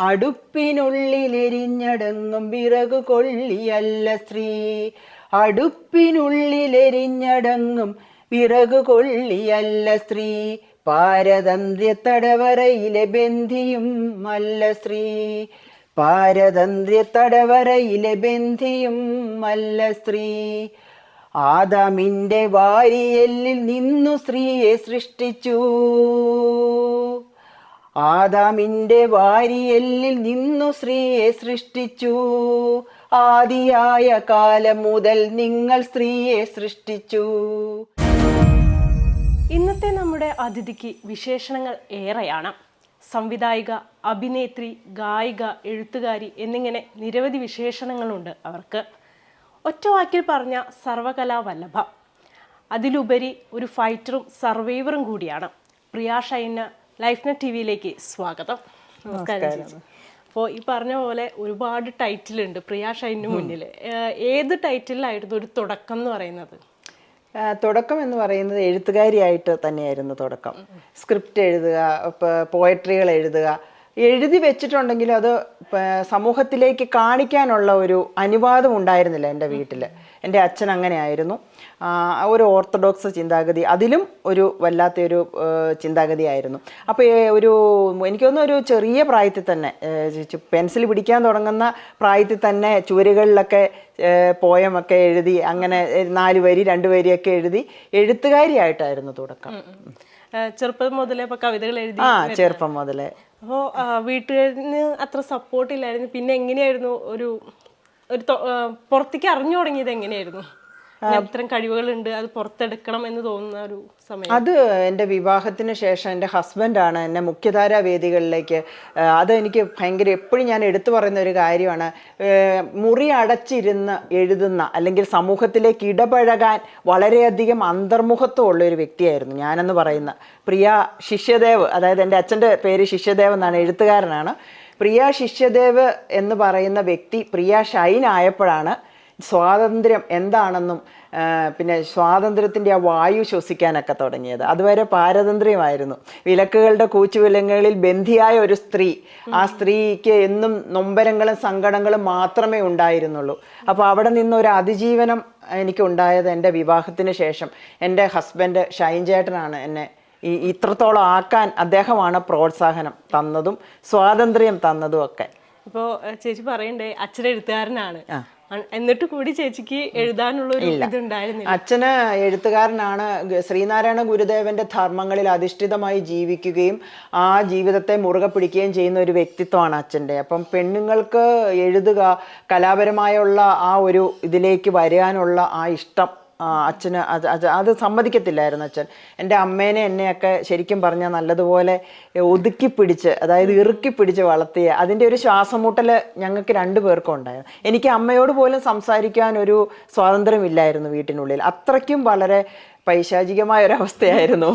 അടുപ്പിനുള്ളിലെരിഞ്ഞടങ്ങും വിറകു കൊള്ളിയല്ല സ്ത്രീ. അടുപ്പിനുള്ളിലെരിഞ്ഞടങ്ങും വിറകു കൊള്ളിയല്ല സ്ത്രീ. പാരതന്ത്ര്യ തടവറയിലെ ബന്ധിയും അല്ല സ്ത്രീ. പാരതന്ത്ര്യ തടവറയിലെ ബന്ധിയും അല്ല സ്ത്രീ. ആദാമിന്റെ വാരിയെല്ലിൽ നിന്നു സ്ത്രീയെ സൃഷ്ടിച്ചു. ആദാമിന്റെ വാരിയെല്ലിൽ നിന്നു സ്ത്രീയെ സൃഷ്ടിച്ചു. ആദിയായ കാലം മുതൽ നിങ്ങൾ സ്ത്രീയെ സൃഷ്ടിച്ചു. ഇന്നത്തെ നമ്മുടെ അതിഥിക്ക് വിശേഷണങ്ങൾ ഏറെയാണ്. സംവിധായിക അഭിനേത്രി ഗായിക എഴുത്തുകാരി എന്നിങ്ങനെ നിരവധി വിശേഷണങ്ങളുണ്ട് അവർക്ക്. ഒറ്റ വാക്കിൽ പറഞ്ഞ സർവകലാ വല്ലഭ. അതിലുപരി ഒരു ഫൈറ്ററും സർവൈവറും കൂടിയാണ്. Priya Shaina life net T വിയിലേക്ക് സ്വാഗതം. നമസ്കാരം ചേച്ചി. അപ്പോൾ ഈ പറഞ്ഞ പോലെ ഒരുപാട് ടൈറ്റിലുണ്ട്. പ്രിയ ഷൈനു മുന്നിൽ ഏത് ടൈറ്റിലായിരുന്നു ഒരു തുടക്കം എന്ന് പറയുന്നത്? തുടക്കം എന്ന് പറയുന്നത് എഴുത്തുകാരിയായിട്ട് തന്നെയായിരുന്നു തുടക്കം. സ്ക്രിപ്റ്റ് എഴുതുക പോയട്രികൾ എഴുതുക എഴുതി വെച്ചിട്ടുണ്ടെങ്കിലും അത് സമൂഹത്തിലേക്ക് കാണിക്കാനുള്ള ഒരു അനുവാദം ഉണ്ടായിരുന്നില്ല എന്റെ വീട്ടിൽ എന്റെ അച്ഛൻ അങ്ങനെയായിരുന്നു. ആയിരുന്നു ഒരു ഓർത്തഡോക്സ് ചിന്താഗതി അതിലും ഒരു വല്ലാത്തൊരു ചിന്താഗതിയായിരുന്നു. അപ്പോൾ ഒരു എനിക്ക് തോന്നുന്നു ഒരു ചെറിയ പ്രായത്തിൽ തന്നെ പെൻസിൽ പിടിക്കാൻ തുടങ്ങുന്ന പ്രായത്തിൽ തന്നെ ചുവരുകളിലൊക്കെ പോയമൊക്കെ എഴുതി അങ്ങനെ നാല് വരി രണ്ട് വരിയൊക്കെ എഴുതി എഴുത്തുകാരിയായിട്ടായിരുന്നു തുടക്കം. ചെറുപ്പം മുതലേ ഇപ്പൊ കവിതകൾ എഴുതി ആ ചെറുപ്പം മുതലേ. അപ്പോൾ വീട്ടുകാരിന് അത്ര സപ്പോർട്ട് ഇല്ലായിരുന്നു. പിന്നെ എങ്ങനെയായിരുന്നു ഒരു ഒരു പുറത്തേക്ക് അറിഞ്ഞു തുടങ്ങിയത് എങ്ങനെയായിരുന്നു? ഇത്തരം കഴിവുകളുണ്ട് അത് പുറത്തെടുക്കണം എന്ന് തോന്നുന്ന ഒരു സമയം. അത് എന്റെ വിവാഹത്തിന് ശേഷം എന്റെ ഹസ്ബൻഡാണ് എന്നെ മുഖ്യധാരാ വേദികളിലേക്ക് അത് എനിക്ക് ഭയങ്കര എപ്പോഴും ഞാൻ എടുത്തു പറയുന്ന ഒരു കാര്യമാണ്. മുറി അടച്ചിരുന്ന് എഴുതുന്ന അല്ലെങ്കിൽ സമൂഹത്തിലേക്ക് ഇടപഴകാൻ വളരെയധികം അന്തർമുഖത്വമുള്ള ഒരു വ്യക്തിയായിരുന്നു ഞാനെന്ന് പറയുന്ന. പ്രിയ ശിഷ്യദേവ് അതായത് എന്റെ അച്ഛന്റെ പേര് ശിഷ്യദേവ് എന്നാണ് എഴുത്തുകാരനാണ്. പ്രിയ ശിഷ്യദേവ് എന്ന് പറയുന്ന വ്യക്തി പ്രിയ ഷൈൻ ആയപ്പോഴാണ് സ്വാതന്ത്ര്യം എന്താണെന്നും പിന്നെ സ്വാതന്ത്ര്യത്തിന്റെ ആ വായു ശ്വസിക്കാനൊക്കെ തുടങ്ങിയത്. അതുവരെ പാരതന്ത്ര്യമായിരുന്നു. വിലക്കുകളുടെ കൂച്ചുവിലങ്ങളിൽ ബന്ധിയായ ഒരു സ്ത്രീ ആ സ്ത്രീക്ക് എന്നും നൊമ്പരങ്ങളും സങ്കടങ്ങളും മാത്രമേ ഉണ്ടായിരുന്നുള്ളൂ. അപ്പോൾ അവിടെ നിന്നൊരു അതിജീവനം എനിക്കുണ്ടായത് എന്റെ വിവാഹത്തിന് ശേഷം. എന്റെ ഹസ്ബൻഡ് ഷൈൻ ചേട്ടനാണ് എന്നെ ഈ ഇത്രത്തോളം ആക്കാൻ അദ്ദേഹമാണ് പ്രോത്സാഹനം തന്നതും സ്വാതന്ത്ര്യം തന്നതും ഒക്കെ. ഇപ്പോ ചേച്ചി പറയണ്ടേ അച്ഛൻ എഴുത്തുകാരനാണ്. എന്നിട്ട് കൂടി ചേച്ചിക്ക് എഴുതാനുള്ള ഒരു ഇതുണ്ടായിരുന്നില്ല. അച്ഛന് എഴുത്തുകാരനാണ് ശ്രീനാരായണ ഗുരുദേവന്റെ ധർമ്മങ്ങളിൽ അധിഷ്ഠിതമായി ജീവിക്കുകയും ആ ജീവിതത്തെ മുറുകെ പിടിക്കുകയും ചെയ്യുന്ന ഒരു വ്യക്തിത്വമാണ് അച്ഛന്റെ. അപ്പം പെണ്ണുങ്ങൾക്ക് എഴുതുക കലാപരമായുള്ള ആ ഒരു ഇതിലേക്ക് വരാനുള്ള ആ ഇഷ്ടം അച്ഛന് അത് അത് അത് സമ്മതിക്കത്തില്ലായിരുന്നു അച്ഛൻ. എന്റെ അമ്മേനെ എന്നെയൊക്കെ ശരിക്കും പറഞ്ഞാൽ നല്ലതുപോലെ ഒതുക്കി പിടിച്ച് അതായത് ഇറുക്കി പിടിച്ച് വളർത്തിയ അതിന്റെ ഒരു ശ്വാസമുട്ടൽ ഞങ്ങൾക്ക് രണ്ടു പേർക്കും ഉണ്ടായിരുന്നു. എനിക്ക് അമ്മയോട് പോലും സംസാരിക്കാൻ ഒരു സ്വാതന്ത്ര്യമില്ലായിരുന്നു വീട്ടിനുള്ളിൽ. അത്രയ്ക്കും വളരെ പൈശാചികമായ ഒരവസ്ഥയായിരുന്നു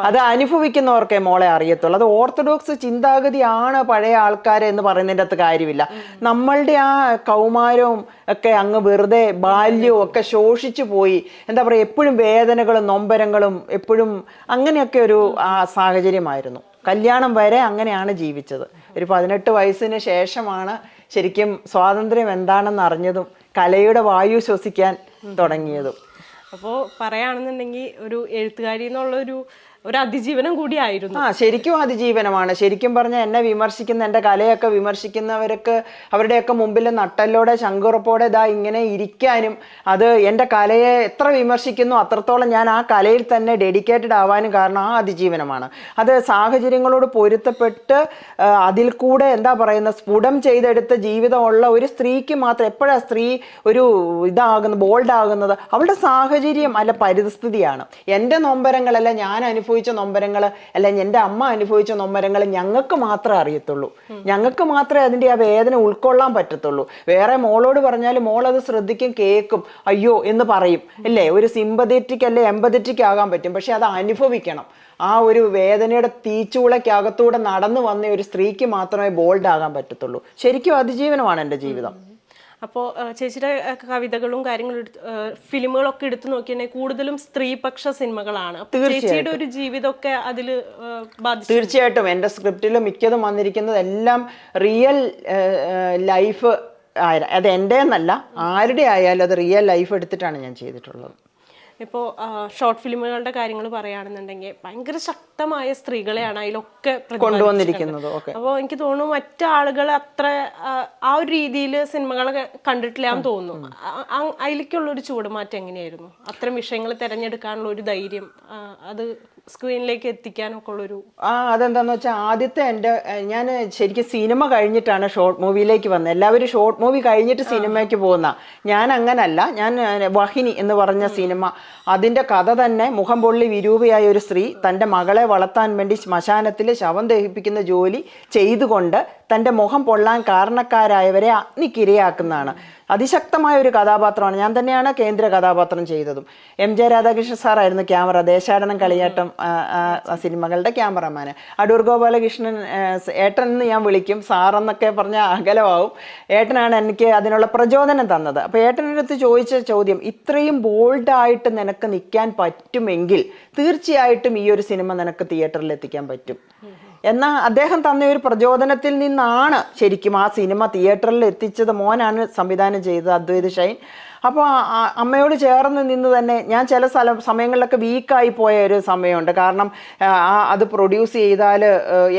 അത് അനുഭവിക്കുന്നവർക്കേ മോളെ അറിയത്തുള്ളൂ. അത് ഓർത്തഡോക്സ് ചിന്താഗതിയാണ് പഴയ ആൾക്കാരെ എന്ന് പറയുന്നതിന്റെ അകത്ത് കാര്യമില്ല നമ്മളുടെ ആ കൗമാരവും ഒക്കെ അങ്ങ് വെറുതെ ബാല്യവും ഒക്കെ ശോഷിച്ചു പോയി. എന്താ പറയുക എപ്പോഴും വേദനകളും നൊമ്പരങ്ങളും എപ്പോഴും അങ്ങനെയൊക്കെ ഒരു ആ സാഹചര്യമായിരുന്നു. കല്യാണം വരെ അങ്ങനെയാണ് ജീവിച്ചത്. ഒരു പതിനെട്ട് വയസ്സിന് ശേഷമാണ് ശരിക്കും സ്വാതന്ത്ര്യം എന്താണെന്ന് അറിഞ്ഞതും കലയുടെ വായു ശ്വസിക്കാൻ തുടങ്ങിയതും. അപ്പോൾ പറയുകയാണെന്നുണ്ടെങ്കിൽ ഒരു എഴുത്തുകാരി എന്നുള്ള ഒരു അതിജീവനം കൂടിയായിരുന്നു. ആ ശരിക്കും അതിജീവനമാണ്. ശരിക്കും പറഞ്ഞാൽ എന്നെ വിമർശിക്കുന്ന എന്റെ കലയൊക്കെ വിമർശിക്കുന്നവർക്ക് അവരുടെയൊക്കെ മുമ്പിൽ നട്ടല്ലോടെ ശങ്കുറപ്പോടെ ഇതാ ഇങ്ങനെ ഇരിക്കാനും അത് എന്റെ കലയെ എത്ര വിമർശിക്കുന്നു അത്രത്തോളം ഞാൻ ആ കലയിൽ തന്നെ ഡെഡിക്കേറ്റഡ് ആവാനും കാരണം ആ അതിജീവനമാണ്. അത് സാഹചര്യങ്ങളോട് പൊരുത്തപ്പെട്ട് അതിൽ കൂടെ എന്താ പറയുന്ന സ്ഫുടം ചെയ്തെടുത്ത ജീവിതമുള്ള ഒരു സ്ത്രീക്ക് മാത്രം എപ്പോഴാണ് സ്ത്രീ ഒരു ഇതാകുന്നത് ബോൾഡ് ആകുന്നത് അവളുടെ സാഹചര്യം അല്ല പരിസ്ഥിതിയാണ് എന്റെ നൊമ്പരങ്ങളല്ല ഞാൻ അനുഭവിച്ച നൊമ്പരങ്ങൾ അല്ലെങ്കിൽ എന്റെ അമ്മ അനുഭവിച്ച നൊമ്പരങ്ങൾ ഞങ്ങൾക്ക് മാത്രമേ അറിയത്തുള്ളൂ. ഞങ്ങൾക്ക് മാത്രമേ അതിന്റെ ആ വേദന ഉൾക്കൊള്ളാൻ പറ്റത്തുള്ളൂ. വേറെ മോളോട് പറഞ്ഞാൽ മോൾ അത് ശ്രദ്ധിക്കും കേൾക്കും. അയ്യോ എന്ന് പറയും. അല്ലേ ഒരു സിമ്പതറ്റിക് അല്ലെ എമ്പതറ്റിക് ആകാൻ പറ്റും. പക്ഷെ അത് അനുഭവിക്കണം. ആ ഒരു വേദനയുടെ തീച്ചുളയ്ക്കകത്തൂടെ നടന്നു വന്ന ഒരു സ്ത്രീക്ക് മാത്രമേ ബോൾഡ് ആകാൻ പറ്റത്തുള്ളൂ. ശരിക്കും അതിജീവനമാണ് എന്റെ ജീവിതം. അപ്പോൾ ചേച്ചിയുടെ കവിതകളും കാര്യങ്ങളും എടുത്ത് ഫിലിമുകളൊക്കെ എടുത്തു നോക്കിയാണെങ്കിൽ കൂടുതലും സ്ത്രീപക്ഷ സിനിമകളാണ്. ചേച്ചിയുടെ ഒരു ജീവിതമൊക്കെ അതിൽ തീർച്ചയായിട്ടും. എന്റെ സ്ക്രിപ്റ്റിൽ മിക്കതും വന്നിരിക്കുന്നത് എല്ലാം റിയൽ ലൈഫ് അത് എന്റെ എന്നല്ല ആരുടെ ആയാലും അത് റിയൽ ലൈഫ് എടുത്തിട്ടാണ് ഞാൻ ചെയ്തിട്ടുള്ളത്. ഇപ്പോൾ ഷോർട്ട് ഫിലിമുകളുടെ കാര്യങ്ങൾ പറയുകയാണെന്നുണ്ടെങ്കിൽ ഭയങ്കര ശക്തമായ സ്ത്രീകളെയാണ് അതിലൊക്കെ കൊണ്ടുവന്നിരിക്കുന്നത്. അപ്പോൾ എനിക്ക് തോന്നുന്നു മറ്റാളുകൾ അത്ര ആ, ഒരു രീതിയിൽ സിനിമകളെ കണ്ടിട്ടില്ല എന്ന് തോന്നുന്നു. അതിലേക്കുള്ള ഒരു ചൂടുമാറ്റം എങ്ങനെയായിരുന്നു? അത്തരം വിഷയങ്ങൾ തിരഞ്ഞെടുക്കാനുള്ള ഒരു ധൈര്യം അത് സ്ക്രീനിലേക്ക് എത്തിക്കാനൊക്കെ ഉള്ളൊരു ആ അതെന്താന്ന് വെച്ചാൽ ആദ്യത്തെ എന്റെ ഞാൻ ശരിക്കും സിനിമ കഴിഞ്ഞിട്ടാണ് ഷോർട്ട് മൂവിയിലേക്ക് വന്നത്. എല്ലാവരും ഷോർട്ട് മൂവി കഴിഞ്ഞിട്ട് സിനിമയ്ക്ക് പോകുന്ന. ഞാൻ അങ്ങനല്ല. ഞാൻ വഹിനി എന്ന് പറഞ്ഞ സിനിമ. അതിന്റെ കഥ തന്നെ മുഖം പൊള്ളി വിരൂപയായ ഒരു സ്ത്രീ തന്റെ മകളെ വളർത്താൻ വേണ്ടി ശ്മശാനത്തിൽ ശവം ദഹിപ്പിക്കുന്ന ജോലി ചെയ്തുകൊണ്ട് തന്റെ മുഖം പൊള്ളാൻ കാരണക്കാരായവരെ അഗ്നിക്കിരയാക്കുന്നതാണ്. അതിശക്തമായ ഒരു കഥാപാത്രമാണ്. ഞാൻ തന്നെയാണ് കേന്ദ്ര കഥാപാത്രം ചെയ്തതും. എം ജെ രാധാകൃഷ്ണൻ സാറായിരുന്നു ക്യാമറ. ദേശാടനം കളിയാട്ടം സിനിമകളുടെ ക്യാമറമാന്. അടൂർ ഗോപാലകൃഷ്ണൻ ഏട്ടൻ എന്ന് ഞാൻ വിളിക്കും. സാറെന്നൊക്കെ പറഞ്ഞ അകലമാവും. ഏട്ടനാണ് എനിക്ക് അതിനുള്ള പ്രചോദനം തന്നത്. അപ്പോൾ ഏട്ടനടുത്ത് ചോദിച്ച ചോദ്യം ഇത്രയും ബോൾഡായിട്ട് നിനക്ക് നിൽക്കാൻ പറ്റുമെങ്കിൽ തീർച്ചയായിട്ടും ഈ ഒരു സിനിമ നിനക്ക് തിയേറ്ററിൽ എത്തിക്കാൻ പറ്റും. എന്നാൽ അദ്ദേഹം തന്ന ഒരു പ്രചോദനത്തിൽ നിന്നാണ് ശരിക്കും ആ സിനിമ തിയേറ്ററിൽ എത്തിച്ചത്. മോനാണ് സംവിധാനം ചെയ്തത് അദ്വൈത് ഷൈൻ. അപ്പോൾ അമ്മയോട് ചേർന്ന് നിന്ന് തന്നെ ഞാൻ ചില സ്ഥല സമയങ്ങളിലൊക്കെ വീക്കായി പോയ ഒരു സമയമുണ്ട്. കാരണം അത് പ്രൊഡ്യൂസ് ചെയ്താൽ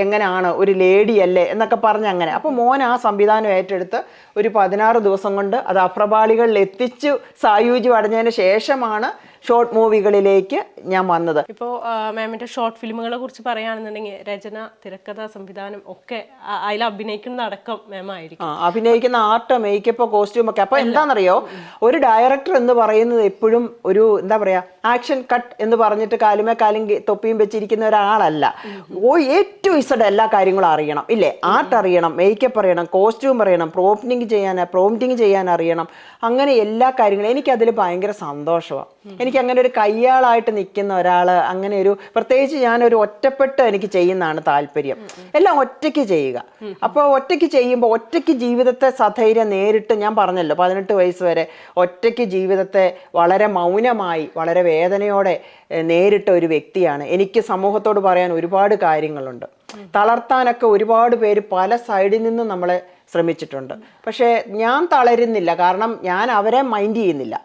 എങ്ങനെയാണ്? ഒരു ലേഡി അല്ലേ? എന്നൊക്കെ പറഞ്ഞ് അങ്ങനെ. അപ്പോൾ മോൻ ആ സംവിധാനം ഏറ്റെടുത്ത് ഒരു പതിനാറ് ദിവസം കൊണ്ട് അത് അപ്രപാളികളിൽ എത്തിച്ചു സായുജ്യം അടഞ്ഞതിന് ശേഷമാണ് ഷോർട്ട് മൂവികളിലേക്ക് ഞാൻ വന്നത്. ഇപ്പോൾ മാമിന്റെ ഷോർട്ട് ഫിലിമുകളെ കുറിച്ച് പറയുകയാണെന്നുണ്ടെങ്കിൽ രചന തിരക്കഥ സംവിധാനം ഒക്കെ അതിൽ അഭിനയിക്കുന്ന അടക്കം ആയിരിക്കും. ആ അഭിനയിക്കുന്ന ആർട്ട് മേക്കപ്പ് കോസ്റ്റ്യൂം ഒക്കെ. അപ്പൊ എന്താണെന്നറിയോ? ഒരു ഡയറക്ടർ എന്ന് പറയുന്നത് എപ്പോഴും ഒരു എന്താ പറയാ ആക്ഷൻ കട്ട് എന്ന് പറഞ്ഞിട്ട് കാലുമേ കാലും തൊപ്പിയും വെച്ചിരിക്കുന്ന ഒരാളല്ല. ഓ ഏറ്റവും ഇസഡ് എല്ലാ കാര്യങ്ങളും അറിയണം. ഇല്ലേ? ആർട്ട് അറിയണം മേക്കപ്പ് അറിയണം കോസ്റ്റ്യൂം അറിയണം പ്രോംപ്റ്റിംഗ് ചെയ്യാൻ പ്രോംപ്റ്റിംഗ് ചെയ്യാൻ അറിയണം. അങ്ങനെ എല്ലാ കാര്യങ്ങളും. എനിക്ക് അതിൽ ഭയങ്കര സന്തോഷമാണ് എനിക്ക് അങ്ങനെ ഒരു കയ്യാളായിട്ട് നിൽക്കുന്ന ഒരാൾ അങ്ങനെ ഒരു പ്രത്യേകിച്ച് ഒരു ഒറ്റപ്പെട്ട് എനിക്ക് ചെയ്യുന്നതാണ് താല്പര്യം. എല്ലാം ഒറ്റയ്ക്ക് ചെയ്യുക. അപ്പോൾ ഒറ്റയ്ക്ക് ചെയ്യുമ്പോൾ ഒറ്റയ്ക്ക് ജീവിതത്തെ സധൈര്യം നേരിട്ട് ഞാൻ പറഞ്ഞല്ലോ പതിനെട്ട് വയസ്സ് വരെ ഒറ്റയ്ക്ക് ജീവിതത്തെ വളരെ മൗനമായി വളരെ വേദനയോടെ നേരിട്ട ഒരു വ്യക്തിയാണ്. എനിക്ക് സമൂഹത്തോട് പറയാൻ ഒരുപാട് കാര്യങ്ങളുണ്ട്. തളർത്താനൊക്കെ ഒരുപാട് പേര് പല സൈഡിൽ നിന്ന് നമ്മളെ ശ്രമിച്ചിട്ടുണ്ട്. പക്ഷേ ഞാൻ തളരുന്നില്ല. കാരണം ഞാൻ അവരെ മൈൻഡ് ചെയ്യുന്നില്ല.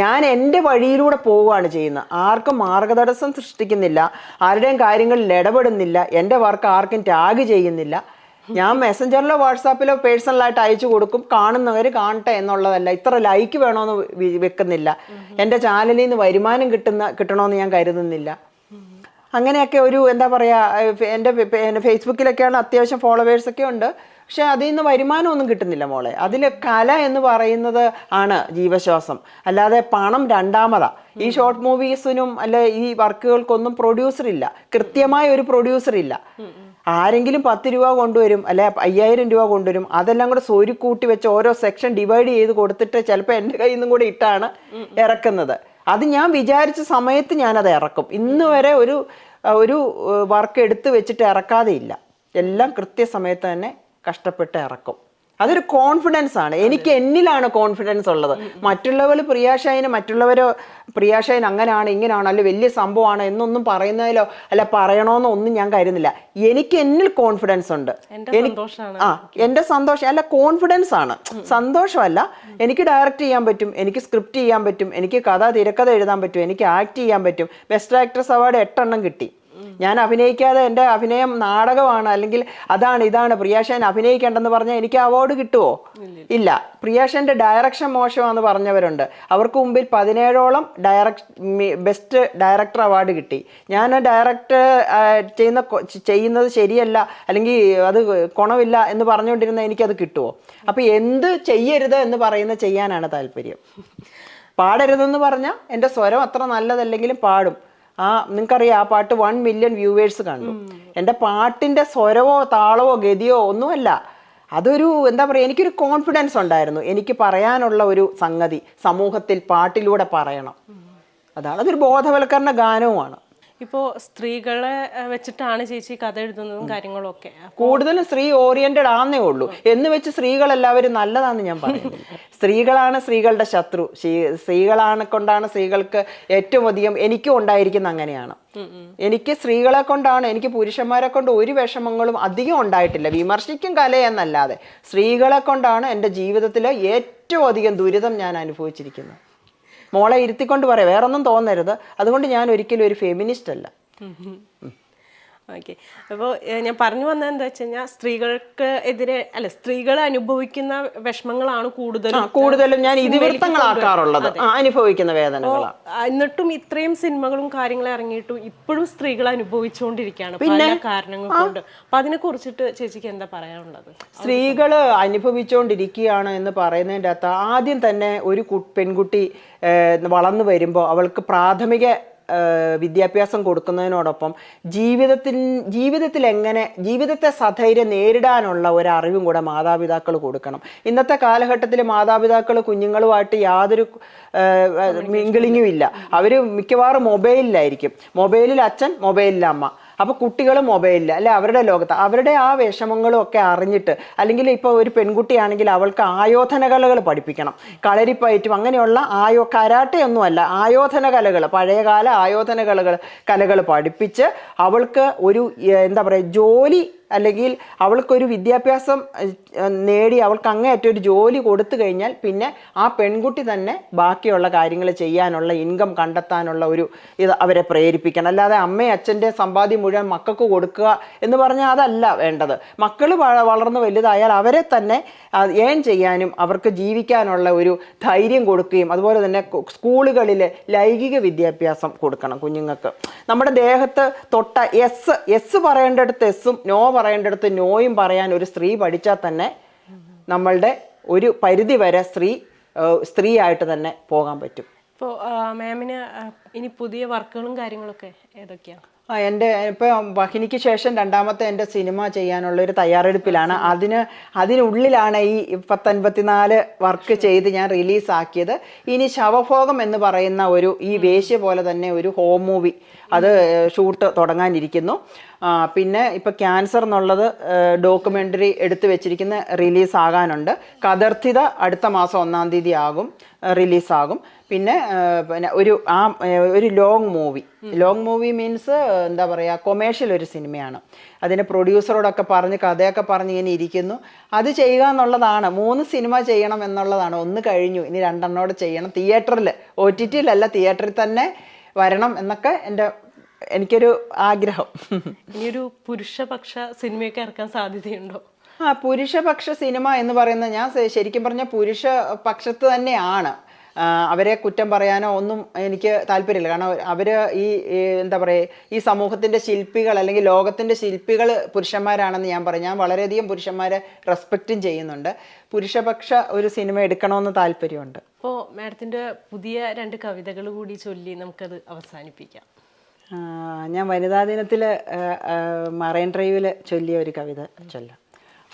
ഞാൻ എന്റെ വഴിയിലൂടെ പോവുകയാണ് ചെയ്യുന്നത്. ആർക്കും മാർഗതടസ്സം സൃഷ്ടിക്കുന്നില്ല. ആരുടെയും കാര്യങ്ങളിൽ ഇടപെടുന്നില്ല. എന്റെ വർക്ക് ആർക്കും ടാഗ് ചെയ്യുന്നില്ല. ഞാൻ മെസ്സഞ്ചറിലോ വാട്സാപ്പിലോ പേഴ്സണലായിട്ട് അയച്ചു കൊടുക്കും. കാണുന്നവർ കാണട്ടെ എന്നുള്ളതല്ല. ഇത്ര ലൈക്ക് വേണമെന്ന് വെക്കുന്നില്ല. എന്റെ ചാനലിൽ നിന്ന് വരുമാനം കിട്ടുന്ന കിട്ടണമെന്ന് ഞാൻ കരുതുന്നില്ല. അങ്ങനെയൊക്കെ ഒരു എന്താ പറയുക എന്റെ എന്റെ ഫേസ്ബുക്കിലൊക്കെയാണ് അത്യാവശ്യം ഫോളോവേഴ്സൊക്കെ ഉണ്ട്. പക്ഷെ അതിൽ നിന്ന് വരുമാനമൊന്നും കിട്ടുന്നില്ല മോളെ. അതിൽ കല എന്ന് പറയുന്നത് ആണ് ജീവശ്വാസം. അല്ലാതെ പണം രണ്ടാമതാ. ഈ ഷോർട്ട് മൂവീസിനും അല്ലെ ഈ വർക്കുകൾക്കൊന്നും പ്രൊഡ്യൂസർ ഇല്ല. കൃത്യമായ ഒരു പ്രൊഡ്യൂസർ ഇല്ല. ആരെങ്കിലും പത്ത് രൂപ കൊണ്ടുവരും അല്ലെ അയ്യായിരം രൂപ കൊണ്ടുവരും അതെല്ലാം കൂടെ സ്വരുക്കൂട്ടി വെച്ച് ഓരോ സെക്ഷൻ ഡിവൈഡ് ചെയ്ത് കൊടുത്തിട്ട് ചിലപ്പോൾ എന്റെ കയ്യിൽ നിന്നും കൂടെ ഇട്ടാണ് ഇറക്കുന്നത്. അത് ഞാൻ വിചാരിച്ച സമയത്ത് ഞാനത് ഇറക്കും. ഇന്ന് വരെ ഒരു ഒരു വർക്ക് എടുത്തു വെച്ചിട്ട് ഇറക്കാതെ ഇല്ല. എല്ലാം കൃത്യസമയത്ത് തന്നെ കഷ്ടപ്പെട്ട് ഇറക്കും. അതൊരു കോൺഫിഡൻസ് ആണ്. എനിക്ക് എന്നിലാണ് കോൺഫിഡൻസ് ഉള്ളത്. മറ്റുള്ളവർ പ്രിയാഷൈന് മറ്റുള്ളവരോ പ്രിയാഷൈൻ അങ്ങനെയാണ് ഇങ്ങനെയാണ് അല്ലെ വലിയ സംഭവമാണ് എന്നൊന്നും പറയുന്നതിലോ അല്ല പറയണമെന്നോ ഒന്നും ഞാൻ കരുതുന്നില്ല. എനിക്ക് എന്നിൽ കോൺഫിഡൻസ് ഉണ്ട്. എനിക്ക് ആ എന്റെ സന്തോഷം അല്ല കോൺഫിഡൻസ് ആണ്. സന്തോഷമല്ല. എനിക്ക് ഡയറക്റ്റ് ചെയ്യാൻ പറ്റും. എനിക്ക് സ്ക്രിപ്റ്റ് ചെയ്യാൻ പറ്റും. എനിക്ക് കഥ തിരക്കഥ എഴുതാൻ പറ്റും. എനിക്ക് ആക്ട് ചെയ്യാൻ പറ്റും. ബെസ്റ്റ് ആക്ട്രസ് അവാർഡ് എട്ടെണ്ണം കിട്ടി. ഞാൻ അഭിനയിക്കാതെ എന്റെ അഭിനയം നാടകമാണ് അല്ലെങ്കിൽ അതാണ് ഇതാണ്. പ്രിയാഷൻ അഭിനയിക്കേണ്ടെന്ന് പറഞ്ഞാൽ എനിക്ക് അവാർഡ് കിട്ടുമോ ഇല്ല. പ്രിയാഷന്റെ ഡയറക്ഷൻ മോശമാണെന്ന് പറഞ്ഞവരുണ്ട്. അവർക്ക് മുമ്പിൽ പതിനേഴോളം ഡയറക്ട് ബെസ്റ്റ് ഡയറക്ടർ അവാർഡ് കിട്ടി. ഞാൻ ഡയറക്റ്റ് ചെയ്യുന്ന ചെയ്യുന്നത് ശരിയല്ല അല്ലെങ്കിൽ അത് ഗുണമില്ല എന്ന് പറഞ്ഞുകൊണ്ടിരുന്ന എനിക്കത് കിട്ടുമോ അപ്പോൾ എന്ത് ചെയ്യരുത് എന്ന് പറയുന്ന ചെയ്യാനാണ് താല്പര്യം. പാടരുതെന്ന് പറഞ്ഞാൽ എന്റെ സ്വരം അത്ര നല്ലതല്ലെങ്കിലും പാടും. ആ നിങ്ങൾക്കറിയാം ആ പാട്ട് വൺ മില്യൺ വ്യൂവേഴ്സ് കണ്ടു. എന്റെ പാട്ടിന്റെ സ്വരവോ താളവോ ഗതിയോ ഒന്നുമല്ല. അതൊരു എന്താ പറയുക എനിക്കൊരു കോൺഫിഡൻസ് ഉണ്ടായിരുന്നു. എനിക്ക് പറയാനുള്ള ഒരു സംഗതി സമൂഹത്തിൽ പാട്ടിലൂടെ പറയണം. അതാണ് അതൊരു ബോധവൽക്കരണ ഗാനവുമാണ്. ഇപ്പോൾ സ്ത്രീകളെ വെച്ചിട്ടാണ് ചേച്ചി കഥ എഴുതുന്നതും കാര്യങ്ങളും ഒക്കെ. കൂടുതലും സ്ത്രീ ഓറിയന്റഡ് ആന്നേ ഉള്ളൂ. എന്ന് വെച്ച് സ്ത്രീകൾ എല്ലാവരും നല്ലതാന്ന് ഞാൻ പറയുന്നില്ല. സ്ത്രീകളാണ് സ്ത്രീകളുടെ ശത്രു. സ്ത്രീകളാണ് കൊണ്ടാണ് സ്ത്രീകൾക്ക് ഏറ്റവും അധികം എനിക്കും ഉണ്ടായിരിക്കുന്ന അങ്ങനെയാണ്. എനിക്ക് സ്ത്രീകളെ കൊണ്ടാണ് എനിക്ക് പുരുഷന്മാരെ കൊണ്ട് ഒരു വിഷമങ്ങളും അധികം ഉണ്ടായിട്ടില്ല. വിമർശിക്കും കലയെന്നല്ലാതെ സ്ത്രീകളെ കൊണ്ടാണ് എന്റെ ജീവിതത്തിൽ ഏറ്റവും അധികം ദുരിതം ഞാൻ അനുഭവിച്ചിരിക്കുന്നത്. മോളെ ഇരുത്തിക്കൊണ്ട് പറയാം. വേറൊന്നും തോന്നരുത്. അതുകൊണ്ട് ഞാൻ ഒരിക്കലും ഒരു ഫെമിനിസ്റ്റ് അല്ല. ഓക്കെ. അപ്പോൾ ഞാൻ പറഞ്ഞു വന്നത് എന്താ വെച്ച് കഴിഞ്ഞാൽ സ്ത്രീകൾക്ക് എതിരെ അല്ല സ്ത്രീകൾ അനുഭവിക്കുന്ന വിഷമങ്ങളാണ് കൂടുതലും. കൂടുതലും ഞാൻ ഇതിവൃത്തങ്ങളാക്കാറുള്ളത്. അനുഭവിക്കുന്ന വേദനകളാണ് എന്നിട്ടും ഇത്രയും സിനിമകളും കാര്യങ്ങളും ഇറങ്ങിയിട്ടും ഇപ്പോഴും സ്ത്രീകൾ അനുഭവിച്ചുകൊണ്ടിരിക്കുകയാണ് പല കാരണങ്ങൾ കൊണ്ട്. അപ്പൊ അതിനെ കുറിച്ചിട്ട് ചേച്ചിക്ക് എന്താ പറയാനുള്ളത്? സ്ത്രീകൾ അനുഭവിച്ചുകൊണ്ടിരിക്കുകയാണ് എന്ന് പറയുന്നതിന്റെ അകത്ത് ആദ്യം തന്നെ ഒരു പെൺകുട്ടി വളർന്നു വരുമ്പോൾ അവൾക്ക് പ്രാഥമിക വിദ്യാഭ്യാസം കൊടുക്കുന്നതിനോടൊപ്പം ജീവിതത്തിൽ ജീവിതത്തിൽ എങ്ങനെ ജീവിതത്തെ സധൈര്യം നേരിടാനുള്ള ഒരു അറിവും കൂടെ മാതാപിതാക്കൾ കൊടുക്കണം. ഇന്നത്തെ കാലഘട്ടത്തിൽ മാതാപിതാക്കൾ കുഞ്ഞുങ്ങളുമായിട്ട് യാതൊരു മിങ്കിളിങ്ങും ഇല്ല. അവർ മിക്കവാറും മൊബൈലിലായിരിക്കും. മൊബൈലിൽ അച്ഛൻ മൊബൈലിൽ അമ്മ. അപ്പോൾ കുട്ടികൾ മൊബൈലിൽ അല്ലെ? അവരുടെ ലോകത്ത്. അവരുടെ ആ വിഷമങ്ങളും ഒക്കെ അറിഞ്ഞിട്ട് അല്ലെങ്കിൽ ഇപ്പോൾ ഒരു പെൺകുട്ടിയാണെങ്കിൽ അവൾക്ക് ആയോധന കലകൾ പഠിപ്പിക്കണം. കളരിപ്പയറ്റും അങ്ങനെയുള്ള ആയോ കരാട്ടയൊന്നുമല്ല ആയോധന കലകൾ പഴയകാല ആയോധന കലകൾ കലകൾ പഠിപ്പിച്ച് അവൾക്ക് ഒരു എന്താ പറയുക ജോലി അല്ലെങ്കിൽ അവൾക്കൊരു വിദ്യാഭ്യാസം നേടി അവൾക്ക് അങ്ങേയറ്റം ഒരു ജോലി കൊടുത്തു കഴിഞ്ഞാൽ പിന്നെ ആ പെൺകുട്ടി തന്നെ ബാക്കിയുള്ള കാര്യങ്ങൾ ചെയ്യാനുള്ള ഇൻകം കണ്ടെത്താനുള്ള ഒരു ഇത് അവരെ പ്രേരിപ്പിക്കണം. അല്ലാതെ അമ്മയും അച്ഛന്റെ സമ്പാദ്യം മുഴുവൻ മക്കൾക്ക് കൊടുക്കുക എന്ന് പറഞ്ഞാൽ അതല്ല വേണ്ടത്. മക്കൾ വളർന്ന് വലുതായാൽ അവരെ തന്നെ ഏൺ ചെയ്യാനും അവർക്ക് ജീവിക്കാനുള്ള ഒരു ധൈര്യം കൊടുക്കുകയും അതുപോലെ തന്നെ സ്കൂളുകളിൽ ലൈംഗിക വിദ്യാഭ്യാസം കൊടുക്കണം കുഞ്ഞുങ്ങൾക്ക്. നമ്മുടെ ദേഹത്ത് തൊട്ട എസ് എസ് പറയേണ്ടടുത്ത് എസ്സും നോ പറയേണ്ടടുത്ത് നോയും പറയാൻ ഒരു സ്ത്രീ പഠിച്ചാൽ തന്നെ നമ്മളുടെ ഒരു പരിധി വരെ സ്ത്രീ സ്ത്രീ സ്ത്രീയായിട്ട് തന്നെ പോകാൻ പറ്റും. ഇപ്പോൾ മാമിന് ഇനി പുതിയ വർക്കുകളും കാര്യങ്ങളൊക്കെ ഏതൊക്കെയാണ് ആ എന്റെ ഇപ്പം വഹിനിക്ക് ശേഷം രണ്ടാമത്തെ എന്റെ സിനിമ ചെയ്യാനുള്ള ഒരു തയ്യാറെടുപ്പിലാണ്. അതിന് അതിനുള്ളിലാണ് ഈ പത്തൊൻപത്തിനാല് വർക്ക് ചെയ്ത് ഞാൻ റിലീസാക്കിയത്. ഇനി ശവഭോഗം എന്ന് പറയുന്ന ഒരു ഈ വേശ്യ പോലെ തന്നെ ഒരു ഹോം മൂവി അത് ഷൂട്ട് തുടങ്ങാനിരിക്കുന്നു. പിന്നെ ഇപ്പം ക്യാൻസർ എന്നുള്ളത് ഡോക്യുമെന്ററി എടുത്തു വെച്ചിരിക്കുന്ന റിലീസാകാനുണ്ട്. കതർത്തിത അടുത്ത മാസം ഒന്നാം തീയതി ആകും റിലീസാകും. പിന്നെ പിന്നെ ഒരു ആ ഒരു long movie long movie means എന്താ പറയുക കൊമേഴ്ഷ്യൽ ഒരു സിനിമയാണ്. അതിന് പ്രൊഡ്യൂസറോടൊക്കെ പറഞ്ഞ് കഥയൊക്കെ പറഞ്ഞ് ഇങ്ങനെ ഇരിക്കുന്നു. അത് ചെയ്യുക എന്നുള്ളതാണ്. മൂന്ന് സിനിമ ചെയ്യണം എന്നുള്ളതാണ്. ഒന്ന് കഴിഞ്ഞു. ഇനി രണ്ടെണ്ണോട് ചെയ്യണം. തിയേറ്ററിൽ ഒ ടി ടിയിലല്ല തിയേറ്ററിൽ തന്നെ വരണം എന്നൊക്കെ എന്റെ എനിക്കൊരു ആഗ്രഹം. ഇനിയൊരു പുരുഷപക്ഷ സിനിമയൊക്കെ ഇറക്കാൻ സാധ്യതയുണ്ടോ? ആ പുരുഷപക്ഷ സിനിമ എന്ന് പറയുന്നത് ഞാൻ ശരിക്കും പറഞ്ഞാൽ പുരുഷ പക്ഷത്ത് തന്നെയാണ്. അവരെ കുറ്റം പറയാനോ ഒന്നും എനിക്ക് താല്പര്യമില്ല. കാരണം അവർ ഈ എന്താ പറയുക ഈ സമൂഹത്തിന്റെ ശില്പികൾ അല്ലെങ്കിൽ ലോകത്തിന്റെ ശില്പികൾ പുരുഷന്മാരാണെന്ന് ഞാൻ പറയും. ഞാൻ വളരെയധികം പുരുഷന്മാരെ റെസ്പെക്റ്റും ചെയ്യുന്നുണ്ട്. പുരുഷപക്ഷ ഒരു സിനിമ എടുക്കണമെന്ന് താല്പര്യമുണ്ട്. അപ്പോൾ മാഡത്തിന്റെ പുതിയ രണ്ട് കവിതകൾ കൂടി ചൊല്ലി നമുക്കത് അവസാനിപ്പിക്കാം. ഞാൻ വനിതാ ദിനത്തിൽ മറൈൻ ഡ്രൈവിൽ ചൊല്ലിയ ഒരു കവിത ചൊല്ലാം.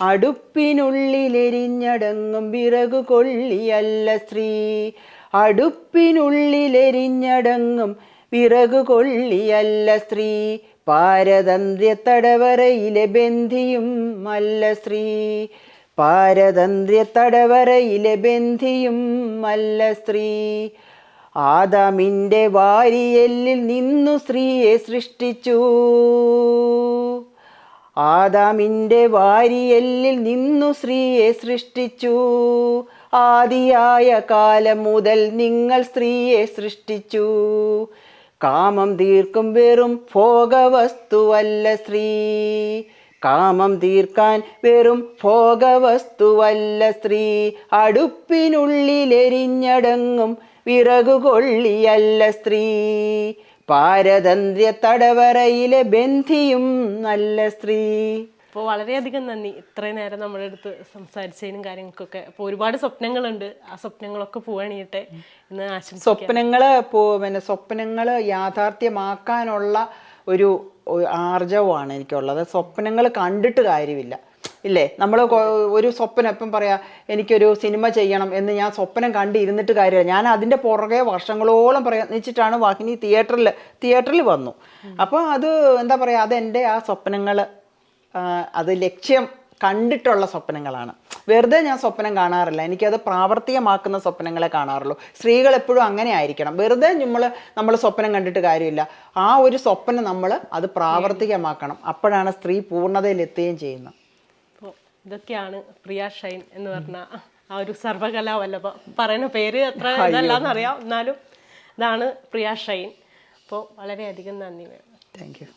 അടുപ്പിനുള്ളിലെരിഞ്ഞടങ്ങും വിറകു കൊള്ളിയല്ല സ്ത്രീ. അടുപ്പിനുള്ളിലെരിഞ്ഞടങ്ങും വിറകു കൊള്ളിയല്ല സ്ത്രീ. പാരതന്ത്ര്യ തടവറയിലെ ബന്ധിയും അല്ല സ്ത്രീ. പാരതന്ത്ര്യ തടവറയിലെ ബന്ധിയും അല്ല സ്ത്രീ. ആദാമിന്റെ വാരിയെല്ലിൽ നിന്നു സ്ത്രീയെ സൃഷ്ടിച്ചു. ആദാമിന്റെ വാരിയെല്ലിൽ നിന്നു സ്ത്രീയെ സൃഷ്ടിച്ചു. ആദിയായ കാലം മുതൽ നിങ്ങൾ സ്ത്രീയെ സൃഷ്ടിച്ചു. കാമം തീർക്കും വെറും ഭോഗവസ്തുവല്ല സ്ത്രീ. കാമം തീർക്കാൻ വെറും ഭോഗവസ്തുവല്ല സ്ത്രീ. അടുപ്പിനുള്ളിലെരിഞ്ഞടങ്ങും വിറകുകൊള്ളിയല്ല സ്ത്രീ. പാരതന്ത്ര്യ തടവറയിലെ ബന്ധിയും നല്ല സ്ത്രീ. അപ്പോൾ വളരെയധികം നന്ദി. ഇത്രയും നേരം നമ്മുടെ അടുത്ത് സംസാരിച്ചതിനും കാര്യങ്ങൾക്കൊക്കെ. അപ്പോൾ ഒരുപാട് സ്വപ്നങ്ങളുണ്ട്. ആ സ്വപ്നങ്ങളൊക്കെ പോവണിയട്ടെ എന്ന് ആശംസ സ്വപ്നങ്ങൾ പോ- പിന്നെ സ്വപ്നങ്ങൾ യാഥാർത്ഥ്യമാക്കാനുള്ള ഒരു ആർജവമാണ് എനിക്കുള്ളത്. സ്വപ്നങ്ങൾ കണ്ടിട്ട് കാര്യമില്ല. ഇല്ലേ? നമ്മൾ ഒരു സ്വപ്നം ഇപ്പം പറയാ എനിക്കൊരു സിനിമ ചെയ്യണം എന്ന് ഞാൻ സ്വപ്നം കണ്ട് ഇരുന്നിട്ട് കാര്യമില്ല. ഞാൻ അതിന്റെ പുറകെ വർഷങ്ങളോളം പ്രയത്നിച്ചിട്ടാണ് വാഹിനി തിയേറ്ററിൽ തിയേറ്ററിൽ വന്നു. അപ്പോൾ അത് എന്താ പറയുക അതെന്റെ ആ സ്വപ്നങ്ങൾ അത് ലക്ഷ്യം കണ്ടിട്ടുള്ള സ്വപ്നങ്ങളാണ്. വെറുതെ ഞാൻ സ്വപ്നം കാണാറില്ല. എനിക്കത് പ്രാവർത്തികമാക്കുന്ന സ്വപ്നങ്ങളെ കാണാറുള്ളൂ. സ്ത്രീകൾ എപ്പോഴും അങ്ങനെ ആയിരിക്കണം. വെറുതെ നമ്മൾ നമ്മൾ സ്വപ്നം കണ്ടിട്ട് കാര്യമില്ല. ആ ഒരു സ്വപ്നം നമ്മൾ അത് പ്രാവർത്തികമാക്കണം. അപ്പോഴാണ് സ്ത്രീ പൂർണതയിലെത്തുകയും ചെയ്യുന്നത്. ഇതൊക്കെയാണ് പ്രിയ ഷൈൻ എന്ന് പറഞ്ഞ ആ ഒരു സർവകലാ വല്ലഭ. പറയുന്ന പേര് അത്ര ഇതല്ലാന്നറിയാം. എന്നാലും ഇതാണ് പ്രിയ ഷൈൻ. അപ്പോൾ വളരെയധികം നന്ദി വേണം താങ്ക് യു